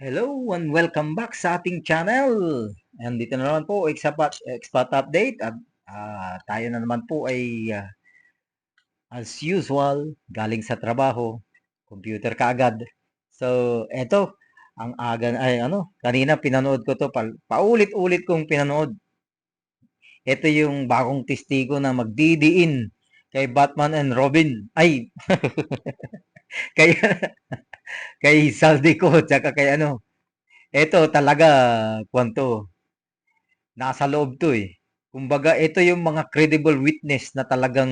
Hello and welcome back sa ating channel. And dito na naman po, Expat, Expat Update. At ah, tayo na naman po ay ah, as usual, galing sa trabaho, computer kaagad. So, eto, ang aga, ay ano, kanina pinanood ko to, pa, paulit-ulit kong pinanood. Ito yung bagong testigo na magdidiin kay Batman and Robin. Ay, kay, kay Saldico, tsaka kay ano, eto talaga, kwanto, nasa loob to eh. Kumbaga, ito yung mga credible witness na talagang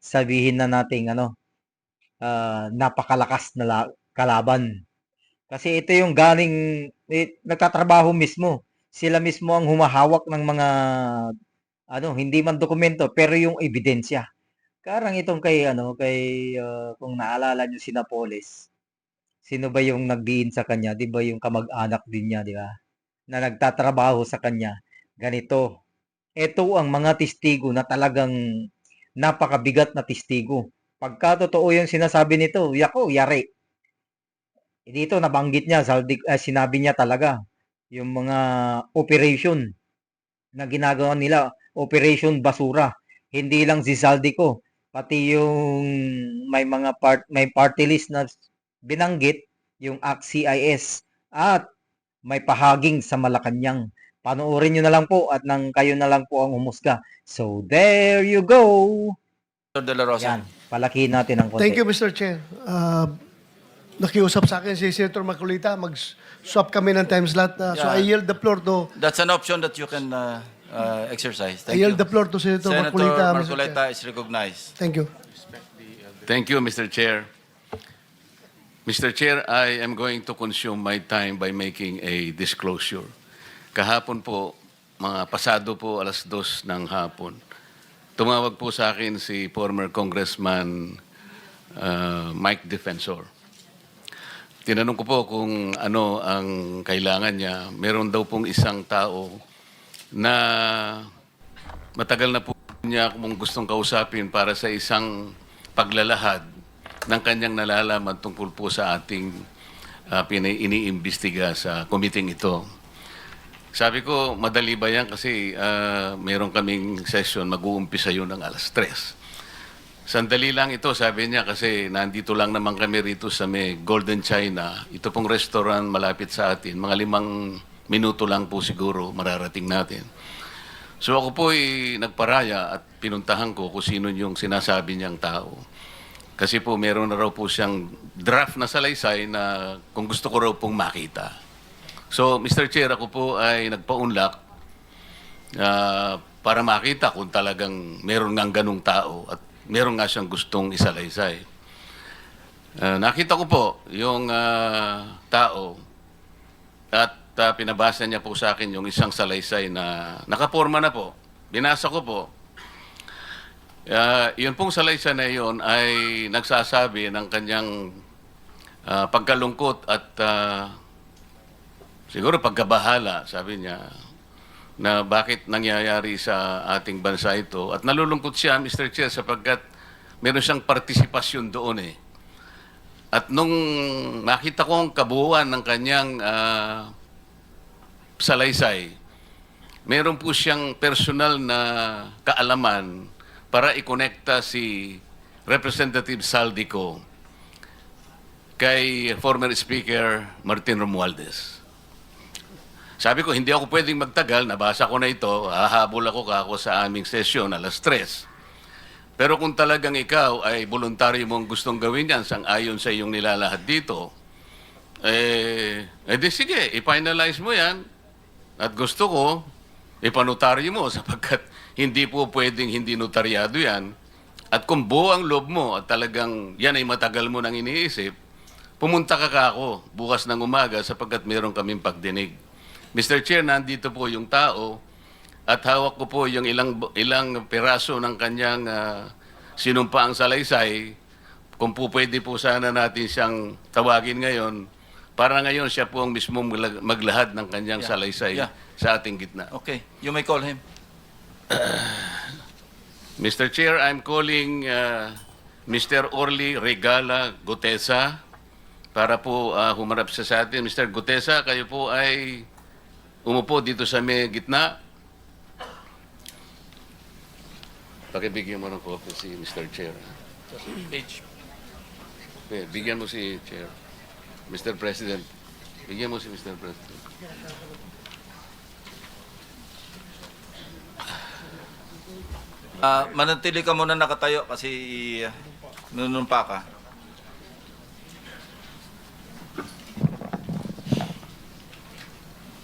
sabihin na nating ano, ah, napakalakas na la- kalaban. Kasi ito yung galing, eh, nagtatrabaho mismo. Sila mismo ang humahawak ng mga, ano, hindi man dokumento, pero yung ebidensya. Karang itong kay, ano, kay, ah, kung naalala nyo si Napoles, sino ba yung nagdiin sa kanya? Di ba yung kamag-anak din niya, di ba? Na nagtatrabaho sa kanya. Ganito. Ito ang mga testigo na talagang napakabigat na testigo. Pagka totoo yung sinasabi nito, yako, yari. Eh, Dito nabanggit niya, saldi, eh, sinabi niya talaga yung mga operation na ginagawa nila, operation basura. Hindi lang si Saldico, pati yung may mga part may party list na binanggit yung ACT-CIS at may pahaging sa Malacanang. Panoorin nyo na lang po at nang kayo na lang po ang humusga. So, there you go. Dr. De La Rosa. Yan, palakihin natin ang konti. Thank you, Mr. Chair. Uh, nakiusap sa akin si Senator Maculita, mag-swap kami ng time slot. Uh, So Yeah. I yield the floor to That's an option that you can uh, uh, exercise. I Thank yield you. the floor to Senator, Senator. Chair. Marcoleta is recognized. Thank you. Thank you, Mr. Chair. Mr. Chair, I am going to consume my time by making a disclosure. Kahapon po, mga pasado po alas dos ng hapon, tumawag po sa akin si former Congressman uh, Mike Defensor. Tinanong ko po kung ano ang kailangan niya. Meron daw pong isang tao na matagal na po niya kung gustong kausapin para sa isang paglalahad ng kanyang nalalaman tungkol po sa ating uh, iniimbestiga sa committee ito. Sabi ko, madali ba yan kasi ah, meron kaming session, mag-uumpisa yun ng alas 3. Sandali lang ito, sabi niya, kasi nandito lang naman kami rito sa may Golden China. Ito pong restaurant malapit sa atin. Mga limang minuto lang po siguro mararating natin. So ako po ay nagparaya at pinuntahan ko kung sino yung sinasabi niyang tao. Kasi po meron na raw po siyang draft na salaysay na kung gusto ko raw pong makita. So, Mr. Chair, ako po ay nagpaunlak ah, para makita kung talagang meron ngang ganong tao at meron nga siyang gustong isalaysay. Ah, nakita ko po yung ah, tao at ah, pinabasa niya po sa akin yung isang salaysay na nakaporma na po. Binasa ko po. Ah, yun pong salaysay na yun ay nagsasabi ng kanyang ah, pagkalungkot at ah, siguro pagkabahala, sabi niya, na bakit nangyayari sa ating bansa ito. At nalulungkot siya, Mr. Chair, sapagkat meron siyang partisipasyon doon eh. At nung nakita ko ang kabuuan ng kanyang ah, salaysay, meron po siyang personal na kaalaman para ikonekta si Representative Saldico kay former Speaker Martin Romualdez. Sabi ko, hindi ako pwedeng magtagal, nabasa ko na ito, hahabol ako kako sa aming sesyon alas tres. Pero kung talagang ikaw ay voluntaryo mong gustong gawin yan sang ayon sa iyong nilalahad dito, eh, edi sige, i-finalize mo yan. At gusto ko, ipanotaryo mo sapagkat hindi po pwedeng hindi notaryado yan. At kung buo ang loob mo at talagang yan ay matagal mo nang iniisip, pumunta ka kako bukas ng umaga sapagkat meron kaming pagdinig. Mr. Chair, nandito po yung tao at hawak ko po yung ilang ilang piraso ng kanyang ah, sinumpaang salaysay. Kung po pwede po sana natin siyang tawagin ngayon, para ngayon siya po ang magla- maglahad ng kanyang Yeah. salaysay Yeah. sa ating gitna. Okay, you may call him. Mr. Chair, I'm calling uh, Mr. Orly Regala Gotesa, para po ah, humarap siya sa atin. Mr. Gutesa, kayo po ay umupo dito sa may gitna. Pakibigyan mo ng copy si Mr. Chair. Page. Eh, Bigyan mo si Chair. Mr. President. Bigyan mo si Mr. President. Ah, manatili ka muna nakatayo kasi uh, nunumpa ka.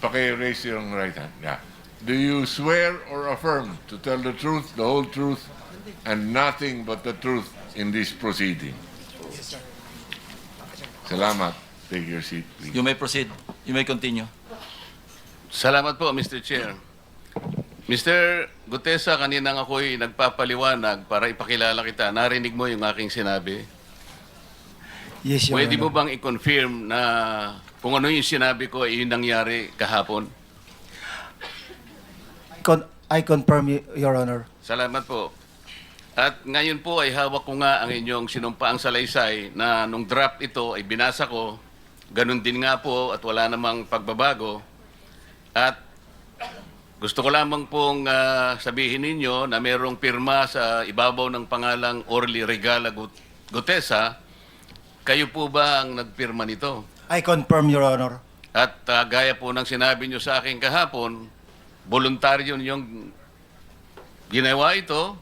Paki-raise your right hand. Yeah. Do you swear or affirm to tell the truth, the whole truth, and nothing but the truth in this proceeding? Yes, sir. Salamat. Take your seat, please. You may proceed. You may continue. Salamat po, Mr. Chair. Mr. Gutesa, kanina nga ako'y nagpapaliwanag para ipakilala kita. Narinig mo yung aking sinabi. Yes, Your Pwede mo Honor. bang i-confirm na kung ano yung sinabi ko ay yung nangyari kahapon? Con- I confirm, Your Honor. Salamat po. At ngayon po ay hawak ko nga ang inyong sinumpaang salaysay na nung draft ito ay binasa ko. Ganun din nga po at wala namang pagbabago. At gusto ko lamang pong ah, sabihin ninyo na merong pirma sa ibabaw ng pangalang Orly Regala Gut- Gutesa. Kayo po ba ang nagpirma nito? I confirm, Your Honor. At ah, gaya po ng sinabi nyo sa akin kahapon, voluntaryo ninyong ginawa ito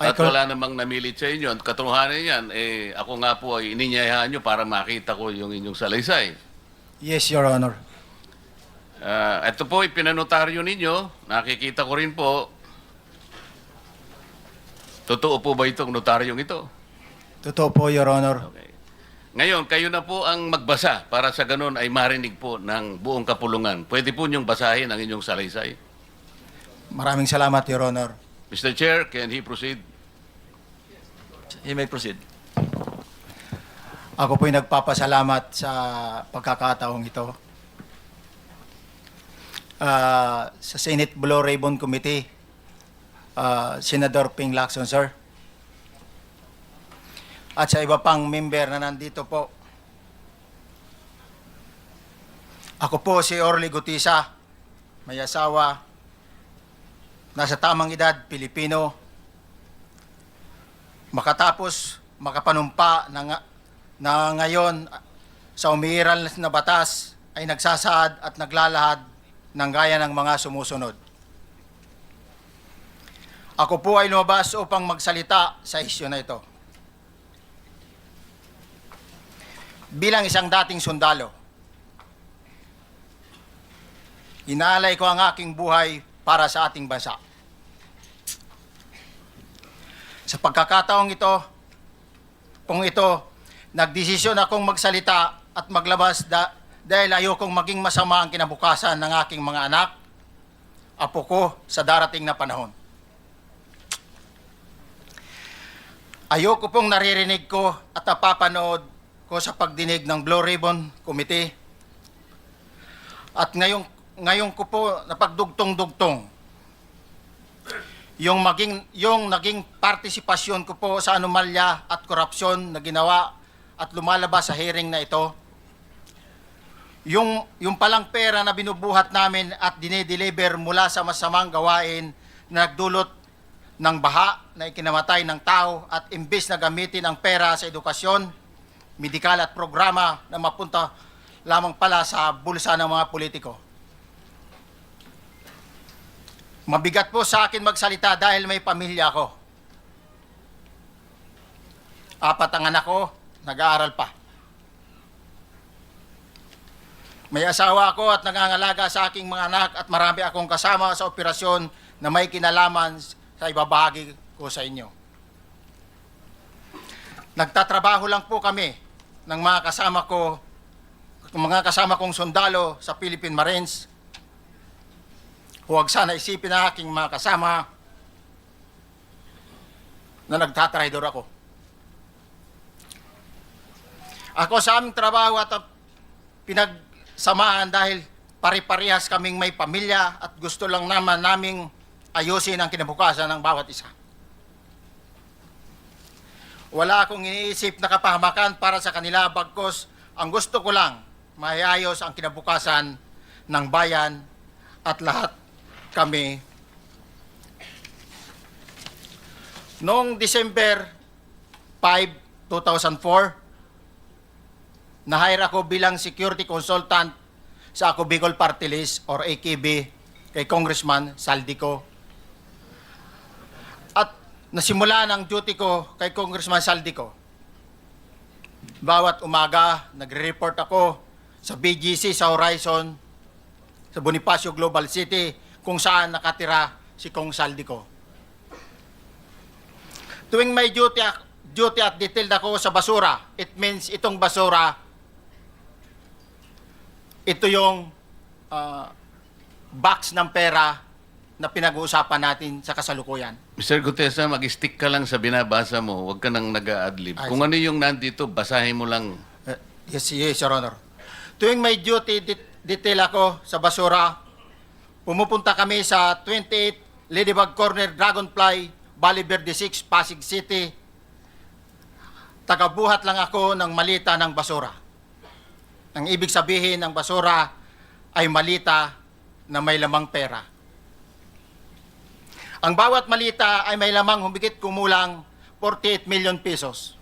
at kon- wala namang namilit sa inyo. At katotohanan yan, eh, ako nga po ay ininyayahan nyo para makita ko yung inyong salaysay. Yes, Your Honor. Ah, ito po, ipinanotaryo ninyo. Nakikita ko rin po. Totoo po ba itong notaryong ito? Totoo po, Your Honor. Okay. Ngayon, kayo na po ang magbasa para sa ganun ay marinig po ng buong kapulungan. Pwede po niyong basahin ang inyong salaysay. Maraming salamat, Your Honor. Mr. Chair, can he proceed? You may proceed. Ako po'y nagpapasalamat sa pagkakataong ito. Ah, sa Senate Blue Ribbon Committee, ah, Senador Ping Lacson, sir. At sa iba pang member na nandito po. Ako po si Orly Gutisa, may asawa, nasa tamang edad, Pilipino, makatapos makapanumpa na, na ngayon sa umiiral na batas ay nagsasaad at naglalahad ng gaya ng mga sumusunod. Ako po ay lumabas upang magsalita sa isyu na ito. Bilang isang dating sundalo, inaalay ko ang aking buhay para sa ating bansa. Sa pagkakataong ito, kung ito, nagdesisyon akong magsalita at maglabas da- dahil ayokong maging masama ang kinabukasan ng aking mga anak, apo ko sa darating na panahon. Ayoko pong naririnig ko at napapanood ko sa pagdinig ng Blue Ribbon Committee. At ngayong, ngayon ko po napagdugtong-dugtong yung maging yung naging partisipasyon ko po sa anomalya at korupsyon na ginawa at lumalabas sa hearing na ito. Yung yung palang pera na binubuhat namin at dinedeliver mula sa masamang gawain na nagdulot ng baha na ikinamatay ng tao at imbes na gamitin ang pera sa edukasyon, medikal at programa na mapunta lamang pala sa bulsa ng mga politiko. Mabigat po sa akin magsalita dahil may pamilya ko. Apat ang anak ko, nag-aaral pa. May asawa ako at nangangalaga sa aking mga anak at marami akong kasama sa operasyon na may kinalaman sa ibabahagi ko sa inyo. Nagtatrabaho lang po kami ng mga kasama ko, mga kasama kong sundalo sa Philippine Marines Huwag sana isipin ng aking mga kasama na nagtatraidor ako. Ako sa aming trabaho at pinagsamahan dahil pare-parehas kaming may pamilya at gusto lang naman naming ayusin ang kinabukasan ng bawat isa. Wala akong iniisip na kapahamakan para sa kanila bagkos ang gusto ko lang maayos ang kinabukasan ng bayan at lahat kami. Noong December 5, 2004, na-hire ako bilang security consultant sa Ako Bicol Party List or AKB kay Congressman Saldico. At nasimula ng duty ko kay Congressman Saldico. Bawat umaga, nagre-report ako sa BGC sa Horizon, sa Bonifacio Global City, kung saan nakatira si Kong Saldico. Tuwing may duty, duty at detailed ako sa basura, it means itong basura, ito yung ah, box ng pera na pinag-uusapan natin sa kasalukuyan. Mr. Gutesa, mag-stick ka lang sa binabasa mo. Huwag ka nang nag-a-adlib. Ay, Kung ano yung nandito, basahin mo lang. Eh, Yes, yes, Your Honor. Tuwing may duty det- detail ako sa basura, pumupunta kami sa 28 Ladybug Corner, Dragonfly, Valley Verde 6, Pasig City. Tagabuhat lang ako ng malita ng basura. Ang ibig sabihin ng basura ay malita na may lamang pera. Ang bawat malita ay may lamang humigit kumulang 48 million pesos.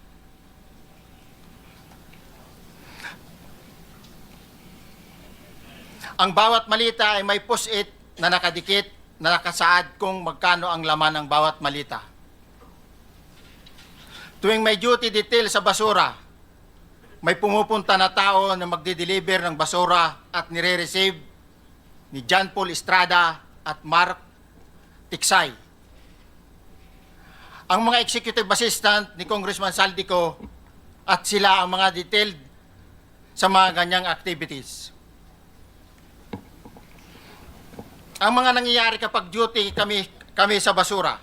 Ang bawat malita ay may push-it na nakadikit na nakasaad kung magkano ang laman ng bawat malita. Tuwing may duty detail sa basura, may pumupunta na tao na magde-deliver ng basura at nire-receive ni John Paul Estrada at Mark Tiksay. Ang mga executive assistant ni Congressman Saldico at sila ang mga detailed sa mga ganyang activities. Ang mga nangyayari kapag duty kami, kami sa basura.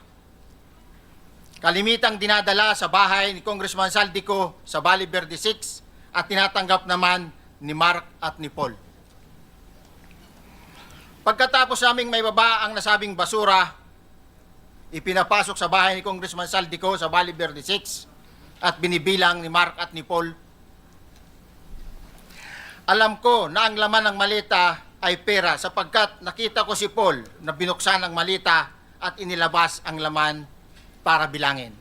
Kalimitang dinadala sa bahay ni Congressman Saldico sa Valley Verde 6 at tinatanggap naman ni Mark at ni Paul. Pagkatapos naming may baba ang nasabing basura, ipinapasok sa bahay ni Congressman Saldico sa Valley Verde 6 at binibilang ni Mark at ni Paul. Alam ko na ang laman ng malita ay pera sapagkat nakita ko si Paul na binuksan ang malita at inilabas ang laman para bilangin.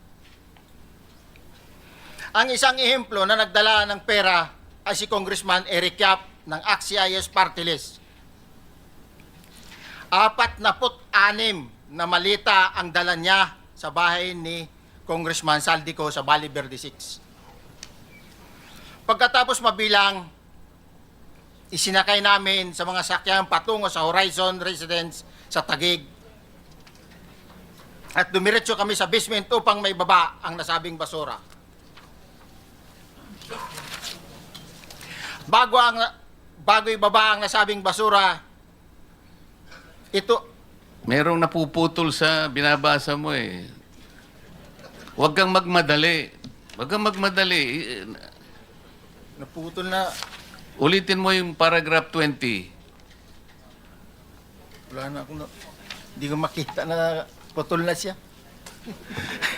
Ang isang ehemplo na nagdala ng pera ay si Congressman Eric Yap ng AXIS Party List. Apat na put anim na malita ang dala niya sa bahay ni Congressman Saldico sa Valley Verde 6. Pagkatapos mabilang, isinakay namin sa mga sakyan patungo sa Horizon Residence sa Tagig. At dumiretso kami sa basement upang may baba ang nasabing basura. Bago ang bago ibaba ang nasabing basura, ito Merong napuputol sa binabasa mo eh. Huwag kang magmadali. Huwag kang magmadali. Naputol na Ulitin mo yung paragraph 20. wala na akong na, hindi ko makita na putol na siya.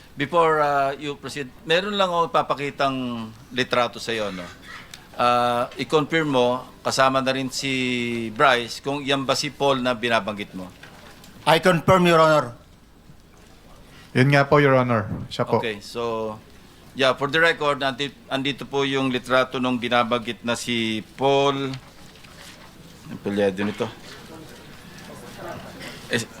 Before uh, you proceed, meron lang ako ipapakitang litrato sa iyo, no? Uh, i-confirm mo, kasama na rin si Bryce, kung yan ba si Paul na binabanggit mo. I confirm, Your Honor. Yun nga po, Your Honor. Siya po. Okay, so, yeah, for the record, andito, andito po yung litrato nung binabanggit na si Paul, ang pilyado nito. Es-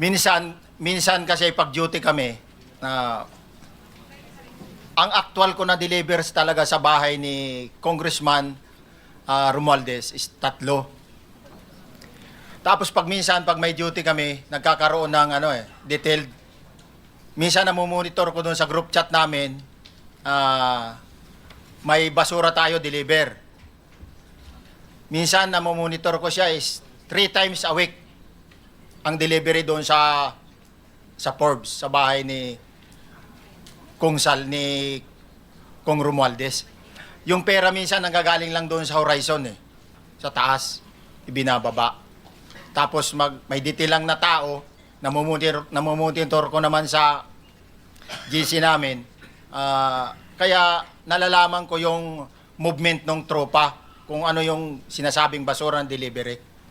minsan, minsan kasi pag-duty kami, na ang actual ko na delivers talaga sa bahay ni Congressman ah, Romualdez is tatlo. Tapos pag minsan, pag may duty kami, nagkakaroon ng ano eh, detailed. Minsan namumonitor ko doon sa group chat namin, ah, may basura tayo deliver. Minsan namomonitor ko siya is three times a week ang delivery doon sa sa Forbes, sa bahay ni Kung Sal, ni Kung Romualdez. Yung pera minsan nanggagaling lang doon sa horizon eh. Sa taas, ibinababa. Tapos mag, may detail lang na tao, namumonitor, namumonitor ko naman sa GC namin. Ah, kaya nalalaman ko yung movement ng tropa, kung ano yung sinasabing basura ng delivery.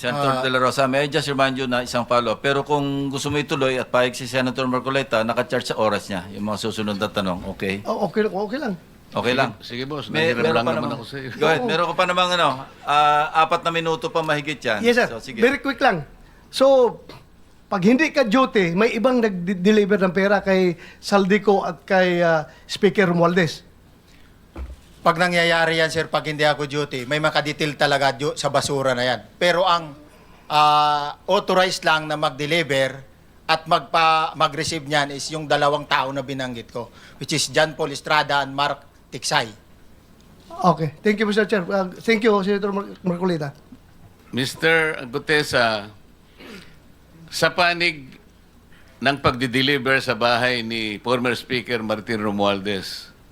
Senator De La Rosa, may I just remind you na isang follow Pero kung gusto mo ituloy at pahig si Senator Marcoleta, nakacharge sa oras niya, yung mga susunod na tanong, okay? Oh, okay, okay lang. Okay lang. Sige, boss. Meron lang pa naman namang- ako sa iyo. Go ahead, meron ka pa namang ano, ah, apat na minuto pa mahigit yan. Yes, sir. So, sige. Very quick lang. So, pag hindi ka duty, may ibang nag-deliver ng pera kay Saldico at kay ah, Speaker Romualdez. Pag nangyayari yan, sir, pag hindi ako duty, may makadetail talaga sa basura na yan. Pero ang ah, authorized lang na mag-deliver at magpa mag-receive niyan is yung dalawang tao na binanggit ko, which is John Paul Estrada and Mark Tiksay. Okay. Thank you, Mr. Chair. Uh, thank you, Senator Mar- Marcolita. Mr. Gutesa, sa panig ng pagdi-deliver sa bahay ni former Speaker Martin Romualdez,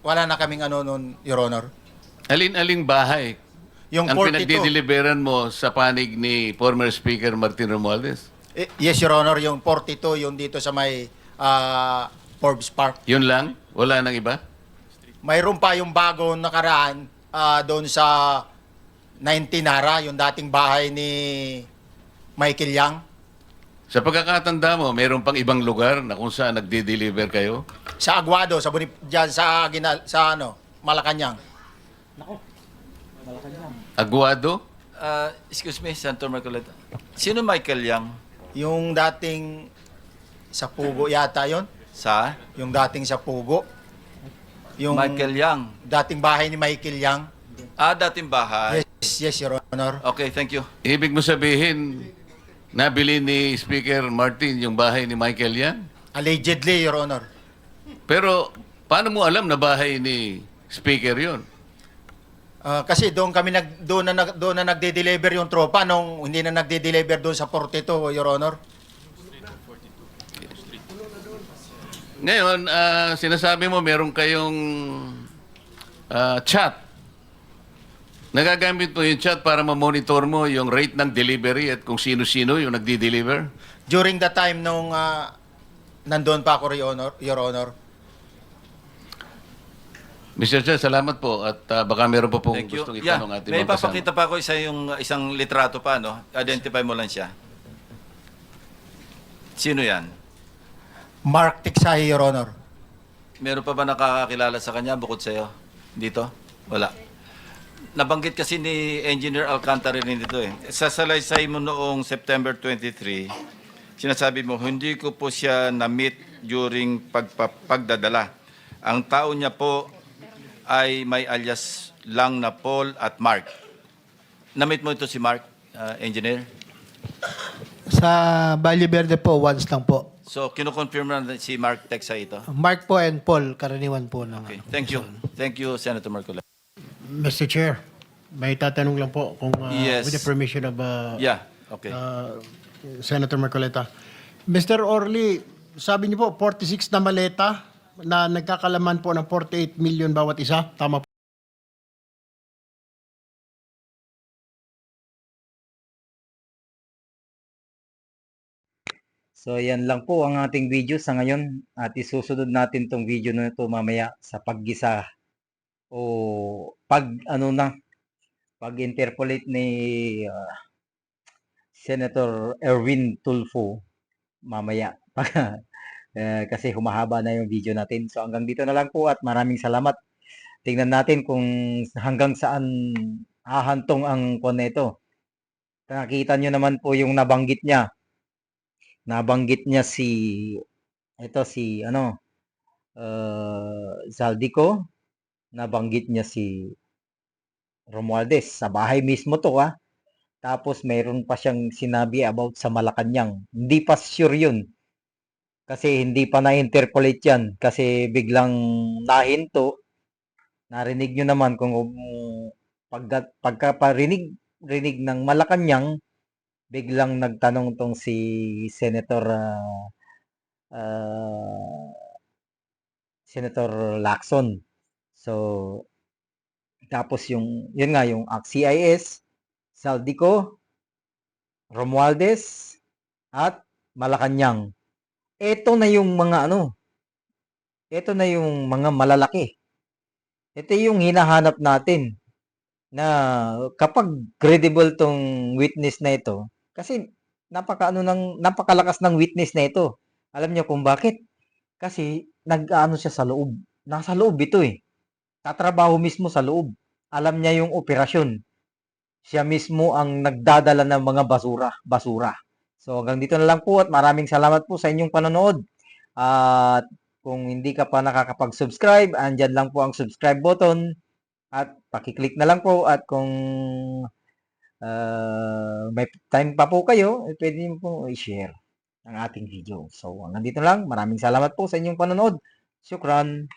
wala na kaming ano noon, Your Honor. Alin-aling bahay Yung ang 42. pinagdi-deliveran mo sa panig ni former Speaker Martin Romualdez? Eh, Yes, Your Honor, yung 42, yung dito sa may ah, Forbes Park. Yun lang? Wala nang iba? Mayroon pa yung bagong nakaraan ah, doon sa 19 Nara, yung dating bahay ni Michael Yang. Sa pagkakatanda mo, mayroon pang ibang lugar na kung saan nagdi-deliver kayo? Sa Aguado, sa Bonif- dyan, sa, Ginal, sa ano, Malacanang. Aguado? Ah, excuse me, Senator Marcoleta. Sino Michael Yang? Yung dating sa Pugo yata yon Sa? Yung dating sa Pugo. Yung Michael Yang. dating bahay ni Michael Yang. Ah, dating bahay. Yes, yes, Your Honor. Okay, thank you. Ibig mo sabihin, nabili ni Speaker Martin yung bahay ni Michael yan? Allegedly, Your Honor. Pero paano mo alam na bahay ni Speaker yon? Ah, kasi doon kami nag doon na nag- doon na nagde-deliver yung tropa nung hindi na nagde-deliver doon sa 42, Your Honor. Ngayon, ah, sinasabi mo meron kayong ah, chat. Nagagamit mo yung chat para ma-monitor mo yung rate ng delivery at kung sino-sino yung nagdi-deliver? During the time nung ah, nandoon pa ako, Your Honor, Your Honor. Mr. Chair, salamat po at ah, baka meron pa pong Thank you. gustong Yeah, itanong ating may mga kasama. papakita pa ako isa yung isang litrato pa, no? Identify mo lang siya. Sino yan? Mark Tiksay, Your Honor. Meron pa ba nakakakilala sa kanya bukod sa'yo? Dito? Wala. Nabanggit kasi ni Engineer Alcantara rin dito eh. Sa salaysay mo noong September 23, sinasabi mo, hindi ko po siya na-meet during pagpa- pagdadala. Ang tao niya po ay may alias lang na Paul at Mark. Na-meet mo ito si Mark, uh, Engineer? Sa Valle Verde po, once lang po. So, kinukonfirm na si Mark Texa ito? Mark po and Paul, karaniwan po ng... Okay, thank you. Thank you, Senator Marcola. Mr. Chair, may tatanong lang po kung uh, Yes. with the permission of uh, Yeah, okay. uh, Senator Marcoleta. Mr. Orly, sabi niyo po 46 na maleta na nagkakalaman po ng 48 million bawat isa. Tama po. So, yan lang po ang ating video sa ngayon. At isusunod natin tong video na ito mamaya sa paggisa o pag ano na pag interpolate ni ah, Senator Erwin Tulfo mamaya Eh, kasi humahaba na yung video natin. So hanggang dito na lang po at maraming salamat. Tingnan natin kung hanggang saan hahantong ang kon nito. Nakita nyo naman po yung nabanggit niya nabanggit niya si ito si ano uh, Zaldico, nabanggit niya si Romualdez. Sa bahay mismo to ah. Tapos mayroon pa siyang sinabi about sa Malacanang. Hindi pa sure yun. Kasi hindi pa na-interpolate yan. Kasi biglang nahinto. Narinig nyo naman kung pagka, pagkaparinig rinig ng Malacanang, biglang nagtanong tong si Senator ah, ah, Senator Lacson. So, tapos yung, yun nga, yung CIS, Saldico, Romualdez, at Malacanang. Ito na yung mga ano, ito na yung mga malalaki. Ito yung hinahanap natin na kapag credible tong witness na ito, kasi napaka ano ng napakalakas ng witness na ito. Alam niyo kung bakit? Kasi nag-ano siya sa loob. Nasa loob ito eh. Tatrabaho mismo sa loob. Alam niya yung operasyon. Siya mismo ang nagdadala ng mga basura, basura. So hanggang dito na lang po at maraming salamat po sa inyong panonood. At kung hindi ka pa nakakapag-subscribe, andyan lang po ang subscribe button at pakiclick na lang po at kung ah, may time pa po kayo, eh, pwede niyo po i-share ang ating video. So hanggang dito lang. Maraming salamat po sa inyong panonood. Syukran.